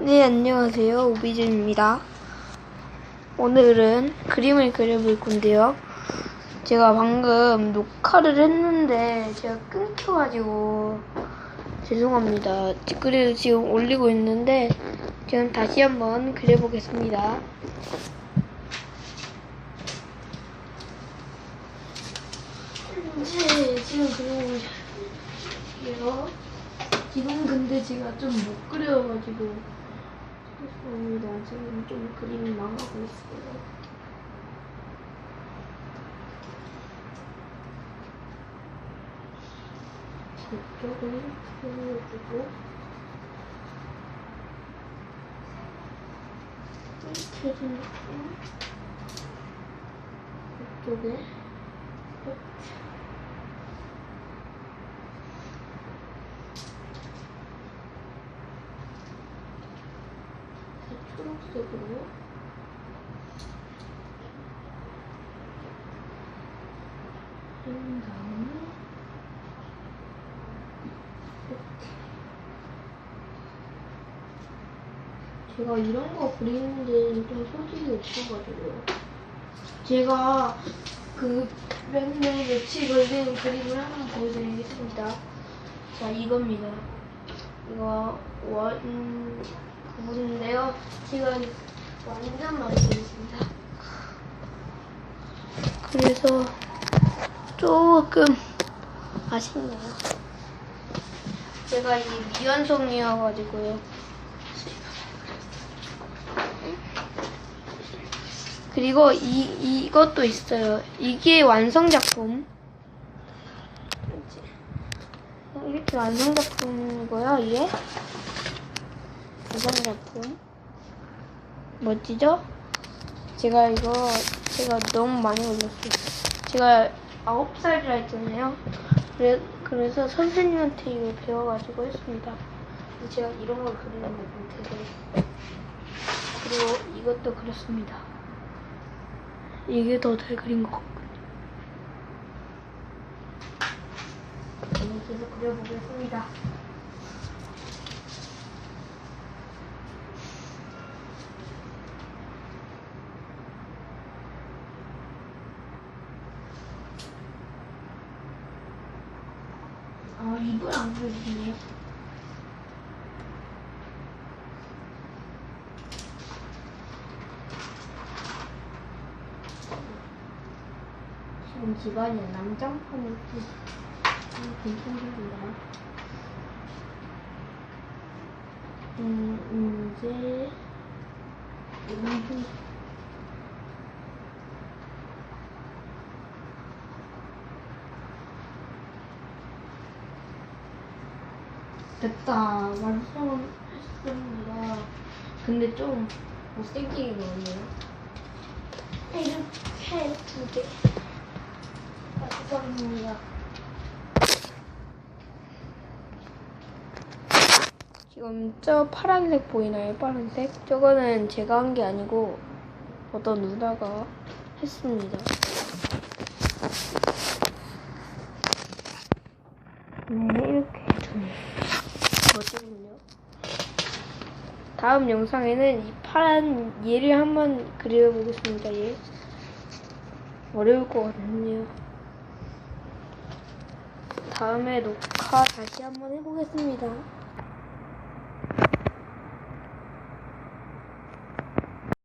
네, 안녕하세요. 오비준입니다. 오늘은 그림을 그려볼 건데요. 제가 방금 녹화를 했는데 제가 끊겨가지고 죄송합니다. 그래도 지금 올리고 있는데 지금 다시 한번 그려보겠습니다. 네, 지금 그리고 있어요. 지금 근데 제가 좀 못 그려가지고 죄송합니다. 지금 좀 그림이 망하고 있어요. 이쪽을 해주고 이렇게 해주고 이쪽에 이렇게 초록색으로 그린 다음에 이렇게 제가 이런 거 그리는데 좀 소질이 없어가지고요. 제가 그 맨날 며칠 걸리는 그림을 하나 보여드리겠습니다. 자 이겁니다. 이거 원 부분인데요. 지금 완전 많이 있습니다. 그래서 조금 아쉽네요. 제가 이 미완성이어가지고요. 그리고 이 이것도 있어요. 이게 완성 작품. 이렇게 완성 작품이고요. 이게. 작품 멋지죠? 제가 이거 제가 너무 많이 올렸어요. 제가 아홉 살이라 했잖아요. 그래, 그래서 선생님한테 이거 배워가지고 했습니다. 제가 이런 걸 그리는 거 못해서 그리고 이것도 그렸습니다. 이게 더 잘 그린 것. 저는 계속 그려보겠습니다. 아, 입을 안 그려지네요. 지금 난장판이 좀 괜찮습니다. 음, 이제, 음, 됐다. 완성은 했습니다. 근데 좀 못생기게 나오네요. 이렇게 두 개. 완성입니다. 지금 저 파란색 보이나요? 파란색? 저거는 제가 한 게 아니고 어떤 누나가 했습니다. 네, 이렇게 좀 멋지군요. 다음 영상에는 이 파란 얘를 한번 그려보겠습니다. 얘 어려울 것 같네요. 다음에 녹화 다시 한번 해보겠습니다.